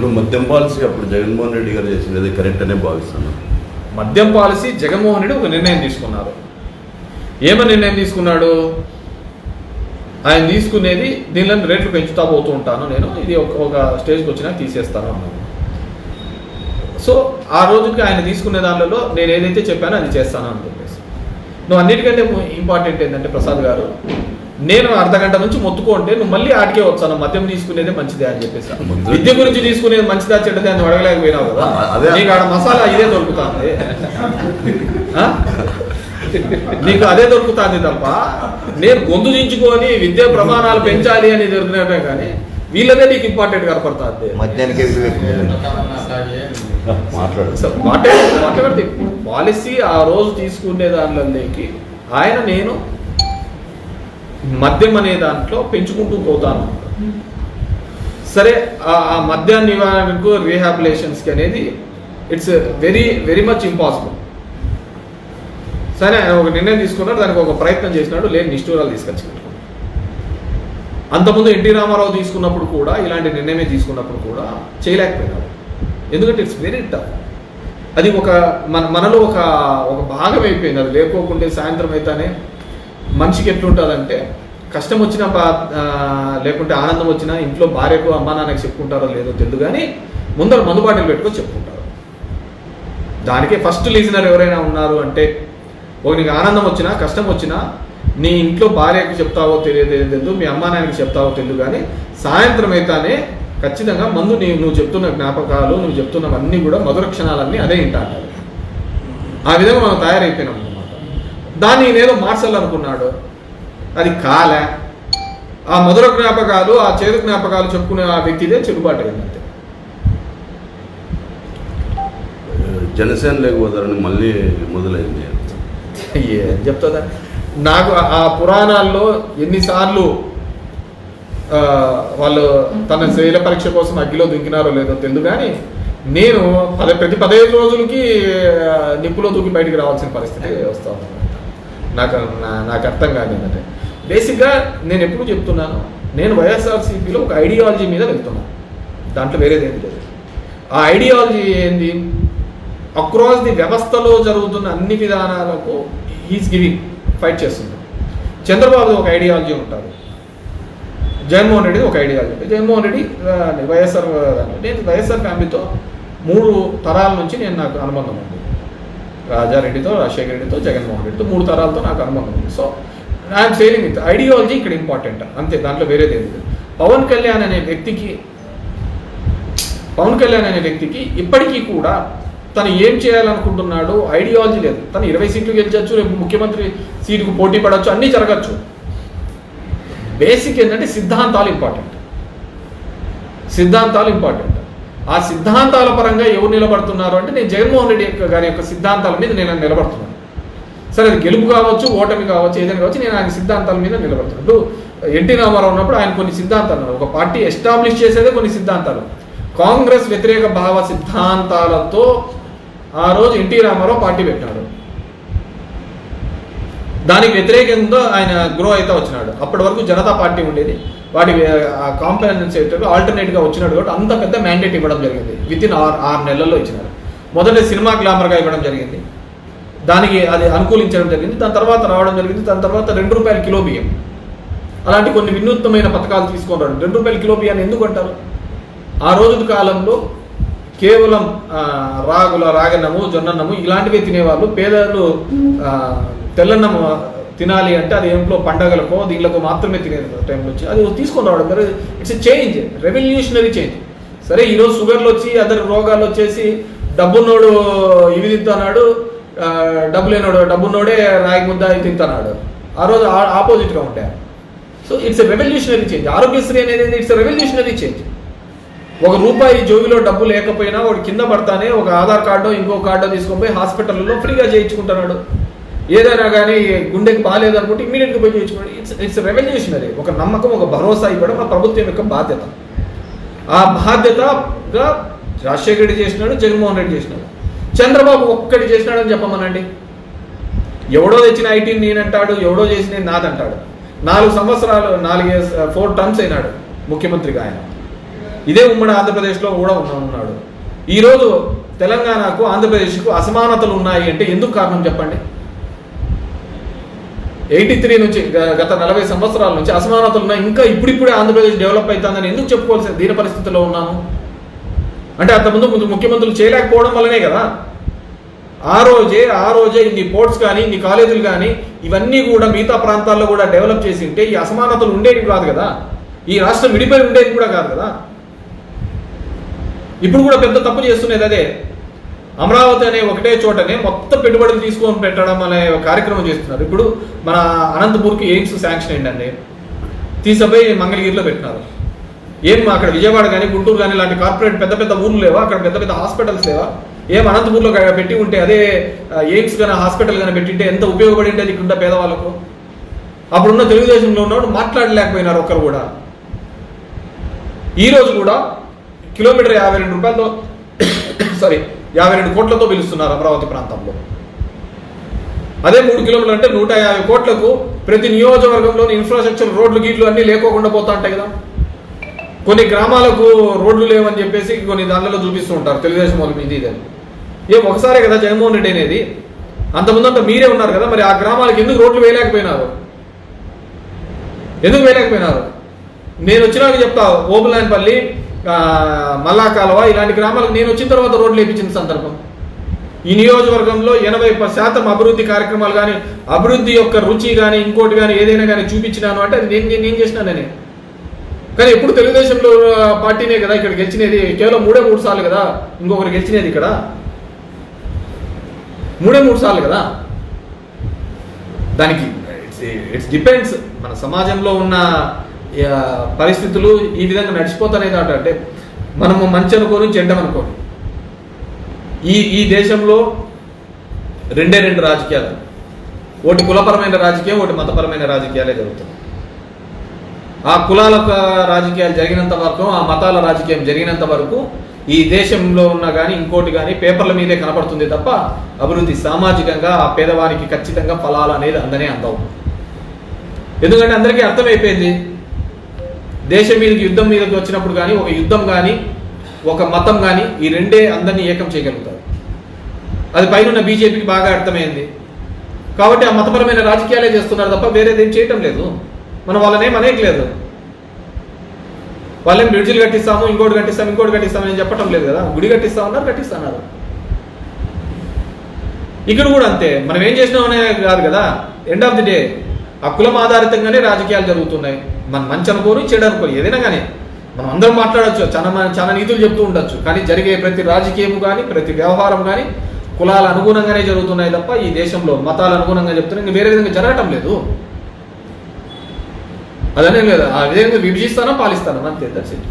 ఇప్పుడు మద్యం పాలసీ అప్పుడు జగన్మోహన్ రెడ్డి గారు చేసినది కరెక్ట్ అనే భావిస్తున్నాను. మద్యం పాలసీ జగన్మోహన్ రెడ్డి ఒక నిర్ణయం తీసుకున్నారు. ఏమని నిర్ణయం తీసుకున్నాడు? ఆయన తీసుకునేది దీనిలో రేట్లు పెంచుతా పోతూ ఉంటాను నేను. ఇది ఒక ఒక స్టేజ్కి వచ్చినా తీసేస్తాను అన్నాను సో ఆ రోజుకి ఆయన తీసుకునే దానిలో నేను ఏదైతే చెప్పానో అది చేస్తాను అని చెప్పేసి. నువ్వు అన్నిటికంటే ఇంపార్టెంట్ ఏంటంటే ప్రసాద్ గారు నేను అర్ధ గంట నుంచి మొత్తుకుంటే నువ్వు మళ్ళీ ఆడికే వచ్చాను మద్యం తీసుకునేదే మంచిదే అని చెప్పేసి విద్య గురించి తీసుకునేది మంచిదా చెడ్డదే అని అడగలేకపోయినావు కదా. నీకు ఆడ మసాలా ఇదే దొరుకుతుంది? నీకు అదే దొరుకుతుంది తప్ప నేను గొంతు దించుకొని విద్యా ప్రమాణాలు పెంచాలి అని దొరికినట్టే కానీ వీళ్ళదే నీకు ఇంపార్టెంట్ కనపడుతుంది మాట్లాడు మాట్లాడితే పాలసీ ఆ రోజు తీసుకునే దానిలోకి ఆయన నేను మద్యం అనే దాంట్లో పెంచుకుంటూ పోతాను. సరే ఆ- ఆ మద్య నివారణకు రీహాబిలేషన్స్కి అనేది it's very very much impossible సరే ఆయన ఒక నిర్ణయం తీసుకున్నాడు దానికి ఒక ప్రయత్నం చేసినాడు లేని నిష్ఠూరాలు తీసుకొచ్చినట్టు అంతకుముందు ఎన్టీ రామారావు తీసుకున్నప్పుడు కూడా ఇలాంటి నిర్ణయమే తీసుకున్నప్పుడు కూడా చేయలేకపోయినాడు. ఎందుకంటే ఇట్స్ వెరీ టఫ్ అది ఒక మన మనలో ఒక ఒక భాగం అయిపోయింది. అది లేకోకుంటే సాయంత్రం అయితేనే మనిషికి ఎట్లుంటుందంటే కష్టం వచ్చినా బా లేకుంటే ఆనందం వచ్చినా ఇంట్లో భార్యకు అమ్మా నాన్నకి చెప్పుకుంటారో లేదో తెలియదు కానీ ముందర మందుబాటలు పెట్టుకొని చెప్పుకుంటారు. దానికే ఫస్ట్ లీజనర్ ఎవరైనా ఉన్నారు అంటే ఒక నీకు ఆనందం వచ్చినా కష్టం వచ్చినా నీ ఇంట్లో భార్యకు చెప్తావో తెలియదు తెలియదు మీ అమ్మా నాన్నకి చెప్తావో తెలియదు కానీ సాయంత్రం అయితేనే ఖచ్చితంగా మందు నీ నువ్వు చెప్తున్న జ్ఞాపకాలు నువ్వు చెప్తున్నవన్నీ కూడా మధుర క్షణాలన్నీ అదే ఇంటారు. ఆ విధంగా మనం తయారైపోయినాము. దాన్ని నేనేదో మార్చాలనుకున్నాడు. అది కాలే. ఆ మధుర జ్ఞాపకాలు ఆ చేదు జ్ఞాపకాలు చెప్పుకునే ఆ వ్యక్తిదే చెడుబాటు అయింది అంతే. జనసేన లేకపోతారని మళ్ళీ మొదలైంది. ఏం చెప్తుందా? నాకు ఆ- పురాణాల్లో ఎన్నిసార్లు వాళ్ళు తన శైల పరీక్ష కోసం అగ్గిలో దుంకినారో లేదో తెలియదు కానీ నేను పద ప్రతి పదహైదు రోజులకి నిప్పులో దూకి బయటికి రావాల్సిన పరిస్థితి వస్తా నాకు నా- నాకు అర్థం కాదు ఏంటంటే బేసిక్గా నేను ఎప్పుడు చెప్తున్నాను నేను వైఎస్ఆర్సీపీలో ఒక ఐడియాలజీ మీద వెళ్తున్నాను. దాంట్లో వేరేది ఏం లేదు. ఆ ఐడియాలజీ ఏంది? అక్రాస్ ది వ్యవస్థలో జరుగుతున్న అన్ని విధానాలకు ఈజ్ గివింగ్ ఫైట్ చేస్తుంది. చంద్రబాబు ఒక ఐడియాలజీ ఉంటుంది జగన్మోహన్ రెడ్డి ఒక ఐడియాలజీ ఉంటుంది జగన్మోహన్ రెడ్డి వైఎస్ఆర్ నేను వైఎస్ఆర్ ఫ్యామిలీతో మూడు తరాల నుంచి నేను నాకు అనుబంధం ఉంది. రాజారెడ్డితో రాజశేఖర రెడ్డితో జగన్మోహన్ రెడ్డితో మూడు తరాలతో నాకు అనుబంధం ఉంది. So I'm saving with ideology ఇక్కడ ఇంపార్టెంట్ అంతే దాంట్లో వేరేది లేదు. పవన్ కళ్యాణ్ అనే వ్యక్తికి పవన్ కళ్యాణ్ అనే వ్యక్తికి ఇప్పటికీ కూడా తను ఏం చేయాలనుకుంటున్నాడు ఐడియాలజీ లేదు. తను ఇరవై సీట్లు గెలిచచ్చు రేపు ముఖ్యమంత్రి సీటుకు పోటీ పడవచ్చు అన్నీ జరగచ్చు. బేసిక్ ఏంటంటే సిద్ధాంతాలు ఇంపార్టెంట్ సిద్ధాంతాలు ఇంపార్టెంట్ ఆ సిద్ధాంతాల పరంగా ఎవరు నిలబడుతున్నారు అంటే నేను జగన్మోహన్ రెడ్డి యొక్క గారి యొక్క సిద్ధాంతాల మీద నేను నిలబడుతున్నాను. సరే అది గెలుపు కావచ్చు ఓటమి కావచ్చు ఏదైనా కావచ్చు నేను ఆయన సిద్ధాంతాల మీద నిలబడుతున్నాను. ఇప్పుడు ఎన్టీ రామారావు ఉన్నప్పుడు ఆయన కొన్ని సిద్ధాంతాలు ఒక పార్టీ ఎస్టాబ్లిష్ చేసేదే కొన్ని సిద్ధాంతాలు. కాంగ్రెస్ వ్యతిరేక భావ సిద్ధాంతాలతో ఆ రోజు ఎన్టీ రామారావు పార్టీ పెట్టాడు. దానికి వ్యతిరేకంగా ఆయన గ్రో అయితే వచ్చినాడు. అప్పటి వరకు జనతా పార్టీ ఉండేది. వాటి కాంపెనెన్స్ ఆల్టర్నేట్గా వచ్చినాడు కాబట్టి అంత పెద్ద మ్యాండేట్ ఇవ్వడం జరిగింది. విత్ ఇన్ ఆరు ఆరు నెలల్లో ఇచ్చినారు మొదట సినిమా గ్లామర్గా ఇవ్వడం జరిగింది. దానికి అది అనుకూలించడం జరిగింది. దాని తర్వాత రావడం జరిగింది. దాని తర్వాత రెండు రూపాయల కిలో బియ్యం. అలాంటి కొన్ని వినూత్నమైన పథకాలు తీసుకొని రావడం. రెండు రూపాయల కిలో బియ్యాన్ని ఎందుకు అంటారు? ఆ రోజు కాలంలో కేవలం రాగుల రాగన్నము జొన్నన్నము ఇలాంటివి తినేవాళ్ళు. పేదలు తెల్లన్నము తినాలి అంటే అది ఏంట్లో పండగలకో దీనికో మాత్రమే తినే టైంలో వచ్చి అది తీసుకొని రావడం. మరి ఇట్స్ చేంజ్ రెవల్యూషనరీ చేంజ్ సరే ఈరోజు షుగర్లు వచ్చి అదర్ రోగాలు వచ్చేసి డబ్బున్నోడు ఇవి తింటున్నాడు డబ్బు లేనోడు డబ్బున్నోడే రాగి ముద్ద తింటున్నాడు. ఆ రోజు ఆపోజిట్గా ఉంటాయి. So it's a revolutionary change Aarogyasri అనేది ఇట్స్ రెవల్యూషనరీ చేంజ్ ఒక రూపాయి జోబిలో డబ్బు లేకపోయినా వాడు కింద పడతానే ఒక ఆధార్ కార్డు ఇంకో కార్డో తీసుకొని పోయి హాస్పిటల్లో ఫ్రీగా చేయించుకుంటున్నాడు. ఏదైనా కానీ గుండెకి బాగాలేదు అనుకుంటే ఇమీడియట్గా పోయి చేయించుకోండి. ఇట్స్ ఇట్స్ రెవల్యూషనరీ ఒక నమ్మకం ఒక భరోసా ఇవ్వడం ఆ ప్రభుత్వం యొక్క బాధ్యత. ఆ బాధ్యతగా రాజశేఖర్ రెడ్డి చేసినాడు జగన్మోహన్ రెడ్డి చేసినాడు. చంద్రబాబు ఒక్కటి చేసినాడని చెప్పమనండి. ఎవడో తెచ్చిన ఐటీని నేనంటాడు ఎవడో చేసిన నాదంటాడు. నాలుగు సంవత్సరాలు నాలుగే ఫోర్ టర్మ్స్ అయినాడు ముఖ్యమంత్రిగా ఆయన. ఇదే ఉమ్మడి ఆంధ్రప్రదేశ్లో కూడా ఉన్నాడు. ఈరోజు తెలంగాణకు ఆంధ్రప్రదేశ్కు అసమానతలు ఉన్నాయి అంటే ఎందుకు కారణం చెప్పండి? ఎయిటీ త్రీ నుంచి గత నలభై సంవత్సరాల నుంచి అసమానతలు ఉన్నాయి. ఇంకా ఇప్పుడిప్పుడే ఆంధ్రప్రదేశ్ డెవలప్ అవుతుందని ఎందుకు చెప్పుకోవాల్సిన దీని పరిస్థితిలో ఉన్నాము అంటే అంతకుముందు ముందు ముఖ్యమంత్రులు చేయలేకపోవడం వల్లనే కదా. ఆ రోజే ఆ రోజే ఇన్ని పోర్ట్స్ కానీ ఇన్ని కాలేజీలు కానీ ఇవన్నీ కూడా మిగతా ప్రాంతాల్లో కూడా డెవలప్ చేసి ఉంటే ఈ అసమానతలు ఉండేవి కాదు కదా. ఈ రాష్ట్రం విడిపోయి ఉండేది కూడా కాదు కదా. ఇప్పుడు కూడా పెద్ద తప్పు చేస్తున్నది అదే. అమరావతి అనే ఒకటే చోటనే మొత్తం పెట్టుబడులు తీసుకొని పెట్టడం అనే కార్యక్రమం చేస్తున్నారు. ఇప్పుడు మన అనంతపూర్కి ఎయిమ్స్ శాంక్షన్ అయిందండి. తీసుకుపోయి మంగళగిరిలో పెట్టినారు. ఏం అక్కడ విజయవాడ కానీ గుంటూరు కానీ ఇలాంటి కార్పొరేట్ పెద్ద పెద్ద ఊర్లు లేవా? అక్కడ పెద్ద పెద్ద హాస్పిటల్స్ లేవా? ఏం అనంతపూర్లో పెట్టి ఉంటే అదే ఎయిమ్స్ కానీ హాస్పిటల్ కానీ పెట్టింటే ఎంత ఉపయోగపడి ఉంటే ఇక్కడ పేదవాళ్ళకు? అప్పుడున్న తెలుగుదేశంలో ఉన్నవాడు మాట్లాడలేకపోయినారు ఒక్కరు కూడా. ఈ రోజు కూడా కిలోమీటర్ యాభై రెండు రూపాయలతో సారీ యాభై రెండు కోట్లతో పిలుస్తున్నారు అమరావతి ప్రాంతంలో. అదే మూడు కిలోమీటర్లు అంటే నూట యాభై కోట్లకు ప్రతి నియోజకవర్గంలోని ఇన్ఫ్రాస్ట్రక్చర్ రోడ్లు గీట్లు అన్నీ లేకోకుండా పోతా ఉంటాయి కదా. కొన్ని గ్రామాలకు రోడ్లు లేవని చెప్పేసి కొన్ని దానిలో చూపిస్తూ ఉంటారు. తెలుగుదేశం వాళ్ళు మీది ఇది. అని. ఏం ఒకసారే కదా జగన్మోహన్ రెడ్డి అనేది. అంతకుముందంతా మీరే ఉన్నారు కదా మరి ఆ గ్రామాలకు ఎందుకు రోడ్లు వేయలేకపోయినారు? ఎందుకు వేయలేకపోయినారు? నేను వచ్చినాక చెప్తా ఓబులాయనపల్లి ఆ, ఇలాంటి గ్రామాలకు నేను వచ్చిన తర్వాత రోడ్లు వేయించిన సందర్భం. ఈ నియోజకవర్గంలో ఎనభై శాతం అభివృద్ధి కార్యక్రమాలు కానీ అభివృద్ధి యొక్క రుచి కానీ ఇంకోటి కానీ ఏదైనా కానీ చూపించినాను అంటే అది నేను నేను ఏం చేసినానని కానీ ఎప్పుడు తెలుగుదేశంలో పార్టీనే కదా ఇక్కడ గెలిచినది కేవలం మూడే మూడు సార్లు కదా ఇంకొకరు గెలిచినది ఇక్కడ. మూడే మూడు సార్లు కదా. దానికి ఇట్స్ ఇట్స్ డిపెండ్స్ మన సమాజంలో ఉన్న పరిస్థితులు ఈ విధంగా నడిచిపోతానే అంటే మనము మంచి అనుకోని చెడ్డం అనుకోని. ఈ ఈ దేశంలో రెండే రెండు రాజకీయాలు. ఒకటి కులపరమైన రాజకీయం ఒకటి మతపరమైన రాజకీయాలే జరుగుతాయి ఆ కులాల రాజకీయాలు జరిగినంత వరకు ఆ మతాల రాజకీయం జరిగినంత వరకు ఈ దేశంలో ఉన్న కానీ ఇంకోటి కానీ పేపర్ల మీదే కనపడుతుంది తప్ప అభివృద్ధి సామాజికంగా ఆ పేదవానికి ఖచ్చితంగా ఫలాలు అనేది అందనే అందవు. ఎందుకంటే అందరికీ అర్థమైపోయింది దేశం మీదకి యుద్ధం మీదకి వచ్చినప్పుడు కానీ ఒక యుద్ధం కానీ ఒక మతం కానీ ఈ రెండే అందరినీ ఏకం చేయగలుగుతారు. అది పైన బీజేపీకి బాగా అర్థమైంది. కాబట్టి ఆ మతపరమైన రాజకీయాలే చేస్తున్నారు తప్ప వేరేది ఏం చేయటం లేదు. మనం వాళ్ళనేం అనేయట్లేదు. వాళ్ళేం బ్రిడ్జిలు కట్టిస్తాము ఇంకోటి కట్టిస్తాము ఇంకోటి కట్టిస్తామని అని చెప్పటం లేదు కదా. గుడి కట్టిస్తామన్నారు కట్టిస్తున్నారు ఇక్కడ కూడా అంతే. మనం ఏం చేసినామనే కాదు కదా. ఎండ్ ఆఫ్ ది డే ఆ కులం ఆధారితంగానే రాజకీయాలు జరుగుతున్నాయి. మనం మంచి అనుకోని చెడు అనుకోరు ఏదైనా కానీ మనం అందరం మాట్లాడొచ్చు చాలా చాలా నీతులు చెప్తూ ఉండొచ్చు. కానీ జరిగే ప్రతి రాజకీయం కానీ ప్రతి వ్యవహారం కానీ కులాల అనుగుణంగానే జరుగుతున్నాయి తప్ప ఈ దేశంలో మతాల అనుగుణంగా చెప్తున్నా. ఇంకా వేరే విధంగా జరగటం లేదు. అదనే లేదు. ఆ విధంగా విభజిస్తానో పాలిస్తానో? అంతే దట్స్ ఇట్